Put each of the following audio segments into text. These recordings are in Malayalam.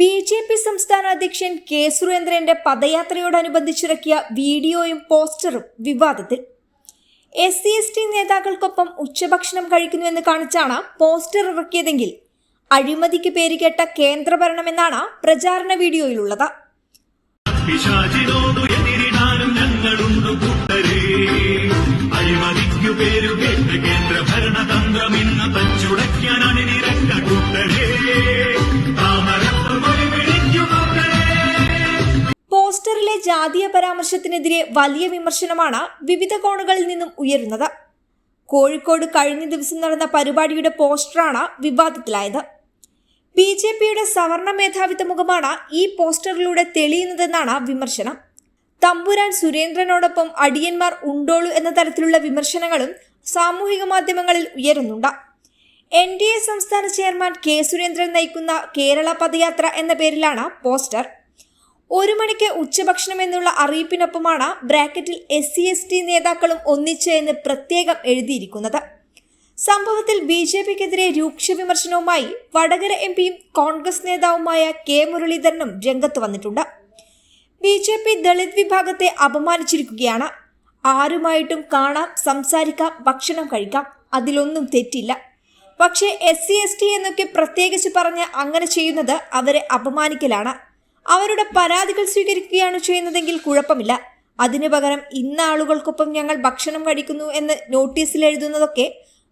ബി ജെ പി സംസ്ഥാന അധ്യക്ഷൻ കെ സുരേന്ദ്രന്റെ പദയാത്രയോടനുബന്ധിച്ചിറക്കിയ വീഡിയോയും പോസ്റ്ററും വിവാദത്തിൽ. എസ് സി എസ് ടി നേതാക്കൾക്കൊപ്പം ഉച്ചഭക്ഷണം കഴിക്കുന്നുവെന്ന് കാണിച്ചാണ് പോസ്റ്റർ ഇറക്കിയതെങ്കിൽ അഴിമതിക്ക് പേരുകേട്ട കേന്ദ്രഭരണമെന്നാണ് പ്രചാരണ വീഡിയോയിലുള്ളത്. ഇന്ന് ജാതീയ പരാമർശത്തിനെതിരെ വലിയ വിമർശനമാണ് വിവിധ കോണുകളിൽ നിന്നും ഉയരുന്നത്. കോഴിക്കോട് കഴിഞ്ഞ ദിവസം നടന്ന പരിപാടിയുടെ പോസ്റ്ററാണ് വിവാദത്തിലായത്. ബി ജെ പിയുടെ സവർണ മേധാവിത്വ മുഖമാണ് ഈ പോസ്റ്ററിലൂടെ തെളിയുന്നതെന്നാണ് വിമർശനം. തമ്പുരാൻ സുരേന്ദ്രനോടൊപ്പം അടിയന്മാർ ഉണ്ടോളൂ എന്ന തരത്തിലുള്ള വിമർശനങ്ങളും സാമൂഹിക മാധ്യമങ്ങളിൽ ഉയരുന്നുണ്ട്. എൻ ഡി എ സംസ്ഥാന ചെയർമാൻ കെ സുരേന്ദ്രൻ നയിക്കുന്ന കേരള പദയാത്ര എന്ന പേരിലാണ് പോസ്റ്റർ. ഒരു മണിക്ക് ഉച്ചഭക്ഷണം എന്നുള്ള അറിയിപ്പിനൊപ്പമാണ് ബ്രാക്കറ്റിൽ എസ് സി എസ് ടി നേതാക്കളും ഒന്നിച്ച് എന്ന് പ്രത്യേകം എഴുതിയിരിക്കുന്നത്. സംഭവത്തിൽ ബി ജെ പിക്കെതിരെ രൂക്ഷ വിമർശനവുമായി വടകര എം പിയും കോൺഗ്രസ് നേതാവുമായ കെ മുരളീധരനും രംഗത്ത് വന്നിട്ടുണ്ട്. ബി ജെ പി ദളിത് വിഭാഗത്തെ അപമാനിച്ചിരിക്കുകയാണ്. ആരുമായിട്ടും കാണാം സംസാരിക്കാം ഭക്ഷണം കഴിക്കാം അതിലൊന്നും തെറ്റില്ല. പക്ഷേ എസ് സി എസ് ടി എന്നൊക്കെ പ്രത്യേകിച്ച് പറഞ്ഞ് അങ്ങനെ ചെയ്യുന്നത് അവരെ അപമാനിക്കലാണ്. അവരുടെ പരാതികൾ സ്വീകരിക്കുകയാണ് ചെയ്യുന്നതെങ്കിൽ കുഴപ്പമില്ല. അതിനു പകരം ഇന്ന ആളുകൾക്കൊപ്പം ഞങ്ങൾ ഭക്ഷണം കഴിക്കുന്നു എന്ന് നോട്ടീസിൽ എഴുതുന്നതൊക്കെ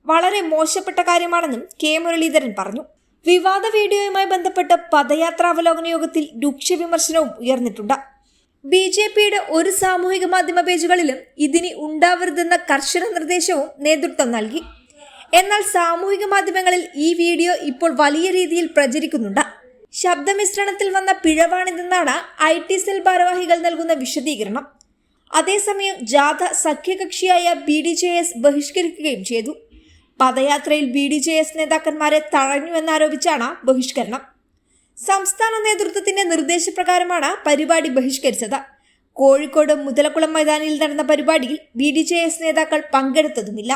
വളരെ മോശപ്പെട്ട കാര്യമാണെന്നും കെ. മുരളീധരൻ പറഞ്ഞു. വിവാദ വീഡിയോയുമായി ബന്ധപ്പെട്ട് പദയാത്രാവലോകന യോഗത്തിൽ രൂക്ഷ വിമർശനവും ഉയർന്നിട്ടുണ്ട്. ബി ജെ പിയുടെ ഒരു സാമൂഹിക മാധ്യമ പേജുകളിലും ഇതിനി ഉണ്ടാവരുതെന്ന കർശന നിർദ്ദേശവും നേതൃത്വം നൽകി. എന്നാൽ സാമൂഹിക മാധ്യമങ്ങളിൽ ഈ വീഡിയോ ഇപ്പോൾ വലിയ രീതിയിൽ പ്രചരിക്കുന്നുണ്ട്. ശബ്ദമിശ്രണത്തിൽ വന്ന പിഴവാണിതെന്നാണ് ഐ ടി സെൽ ഭാരവാഹികൾ നൽകുന്ന വിശദീകരണം. അതേസമയം ജാഥ സഖ്യകക്ഷിയായ ബി ഡി ജെ എസ് ബഹിഷ്കരിക്കുകയും ചെയ്തു. പദയാത്രയിൽ ബി ഡി ജെ എസ് നേതാക്കന്മാരെ തഴഞ്ഞുവെന്നാരോപിച്ചാണ് ബഹിഷ്കരണം. സംസ്ഥാന നേതൃത്വത്തിന്റെ നിർദ്ദേശപ്രകാരമാണ് പരിപാടി ബഹിഷ്കരിച്ചത്. കോഴിക്കോട് മുതലക്കുളം മൈതാനിയിൽ നടന്ന പരിപാടിയിൽ ബി ഡി ജെ എസ് നേതാക്കൾ പങ്കെടുത്തതുമില്ല.